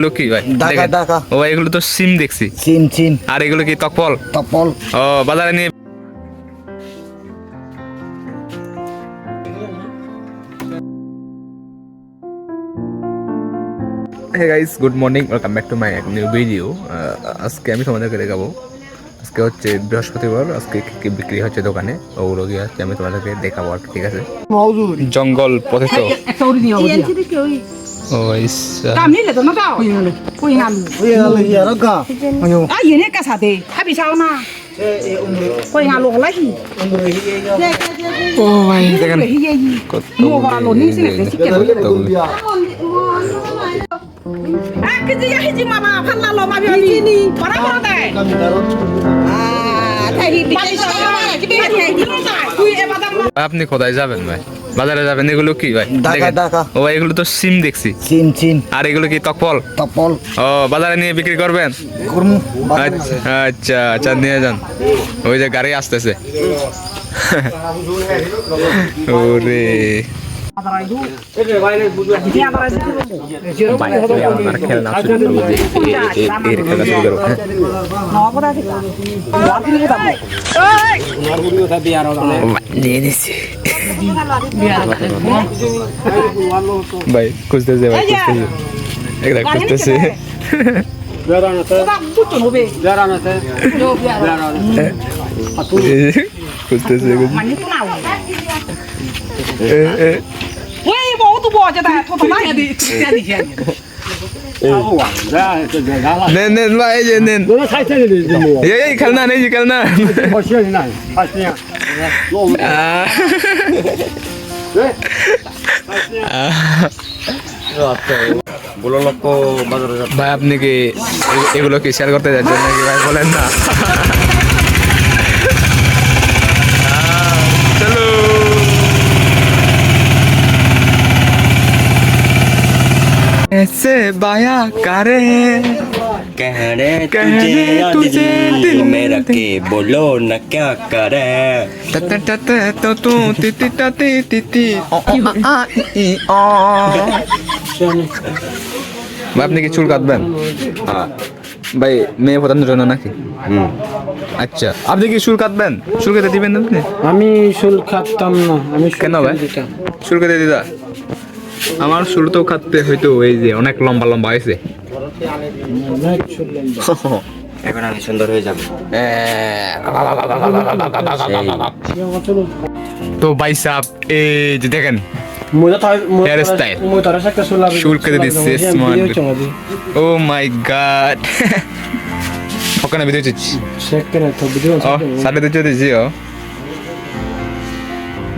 এগুলো কি ভাই? ঢাকা, ঢাকা। ও ভাই এগুলো তো সিম দেখছি। চিন চিন আর এগুলো কি তকপল তপল ও বাজারে নিয়ে hey guys good morning welcome back to my new video আজকে আমি তোমাদেরকে দেখাবো। আজকে হচ্ছে বৃহস্পতিবার। আজকে কি কি বিক্রি হচ্ছে দোকানে? ওগুলো গিয়ে আজকে আমি তোমাদেরকে দেখাবো আর ঠিক আছে? জঙ্গল পথে তো Ah. Ko yin alu la hi. ও ভাই দেখেন Hi ye yi. কত Mo ba lo ni sini de sike. কতগুলি। Ah ke ya hi ji ma ba phan la lo ma bi ni ni. Para ko de. Ah, tadi di Ba sa ba. Ki bi ni ni ta. Ku e ba da ma. আপনি কোথায় যাবেন ভাই বাজারে যাবেন এগুলো কি ভাই ঢাকা, ঢাকা। ও ভাই এগুলো তো সিম দেখছি চিন চিন আর এগুলো কি তকপল তপল ও বাজারে নিয়ে বিক্রি করবেন আচ্ছা আচ্ছা আচ্ছা নিয়ে যান ওই যে গাড়ি আসতেছে ওরে ভাই, তুই খেলনা শুরু করব ভাই, খুঁজতেছে ভাই খুঁজতেছে। একটা খুঁজতেছে. নেন নেন এই যে নেন। খেলনা নেই খেলনা। ভাই আপনি কি এগুলো কি শেয়ার করতে যাচ্ছেন নাকি? ভাই বলেন না। ऐसे बाया करे कहने कहने तुझे या तुझे दिल दिल में रखे बोलो न क्या करे Ta ta ta ta ta tu ti ti ta ti ti ti ও ও আ আ ই অ ভাই আপনি কি চুল কাটবেন ভাই মেয়ে প্রধানের জন্য নাকি আচ্ছা আপনি কি চুল কাটবেন চুল কেটে দিবেন আপনি আমি শুল খাতাম না আমি শুল কেন ভাই দিতাম। চুল কেটে দিদা আমার চুল তো কাটতে হয়তো এই যে অনেক লম্বা লম্বা হয়েছে অনেক শুল লম্বা। এখন আমি সুন্দর হয়ে যাবে তো ভাই সাহ এই যে দেখেন চুল কেটে দিচ্ছে। ও মাই গড ওখানে ভিডিও চিচ্ছি ভিডিও Oh,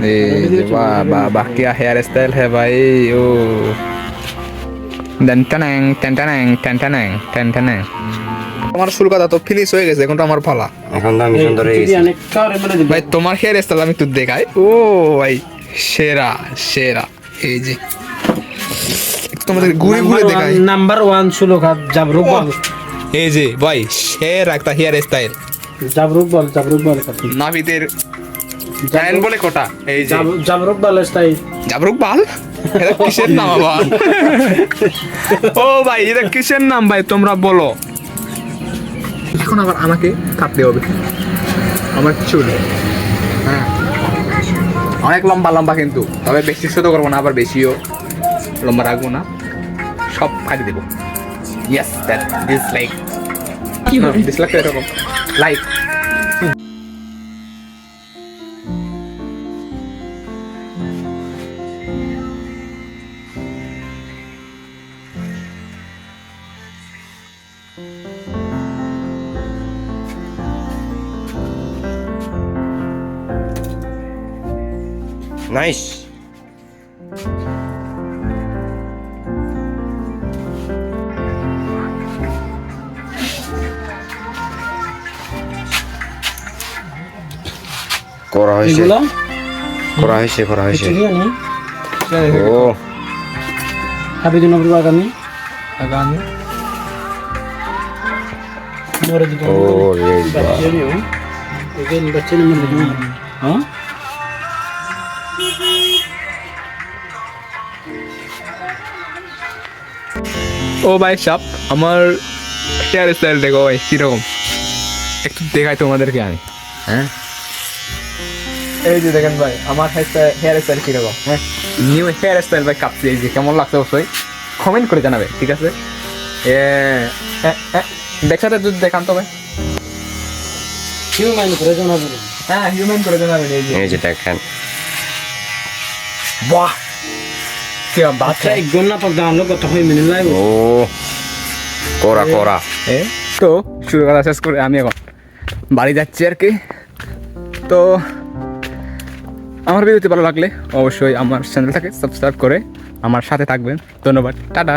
বাহ বাহ কি হেয়ার স্টাইল হে ভাই ও টেনটানাং টেনটানাং টেনটানাং টেনটানাং আমার শুরু কথা তো ফিনিশ হয়ে গেছে এখন তো আমার ফালা এখন আমি সুন্দর হয়ে মানে ভাই তোমার হেয়ার স্টাইল আমি তো দেখাই। ও ভাই সেরা সেরা। এই যে। তোমাদের ঘুরে ঘুরে দেখাই। নাম্বার ওয়ান সুলোকা জাবরুক বল। এই যে ভাই সেরা একটা হেয়ার স্টাইল জাবরুক বল জাবরুক বল। নাভিদের জায়েন বলে কোটা। এই যে। জাবরুক বল স্টাইল জাবরুক বাল? এটা কিসের নাম আবার? ও ভাই এটা কিসের নাম ভাই তোমরা বলো। এখন আবার আমাকে কাটতে হবে। আমার চুল হ্যাঁ। অনেক লম্বা লম্বা কিন্তু। তবে বেশি ছোট করব না আবার বেশিও লম্বা রাখব না। সব কাটি দেবো। Yes that this like this like এরকম। লাইক নাইস করা হয়েছে এগুলা করা হয়েছে করা হয়েছে চিনি আনি ও হাবিদুল নবর বাগানি আগামী মরে দিতে ও রে বাবা। বাচ্চা নিও এগেন বাচ্চা নিয়ে মরে দিতে হ্যাঁ ও ভাই সাপ আমার হেয়ার স্টাইল দেখো ভাই কীরকম? একটু দেখাই তোমাদেরকে আমি। হ্যাঁ? এই যে দেখেন ভাই আমার হেয়ার স্টাইল কীরকম? হ্যাঁ? নিউ হেয়ার স্টাইল ভাই কাপছি এই যে কেমন লাগছে অবশ্যই। কমেন্ট করে জানাবে ঠিক আছে? হ্যাঁ হ্যাঁ দেখছাতে যদি দেখান তো ভাই। কেউ মাইন্ড করে জানাবে না। হ্যাঁ হিউম্যান করে জানাবেন এই যে। এই আচ্ছা এক গন্না পাক দাঁড়াল কত হয় মিনিট লাগবে ও করা করা। এ তো শুরু করা শেষ করে আমি এখন বাড়ি যাচ্ছি আর কি। তো আমার ভিডিওতে ভালো লাগলে অবশ্যই আমার চ্যানেলটাকে সাবস্ক্রাইব করে আমার সাথে থাকবেন। ধন্যবাদ টাটা।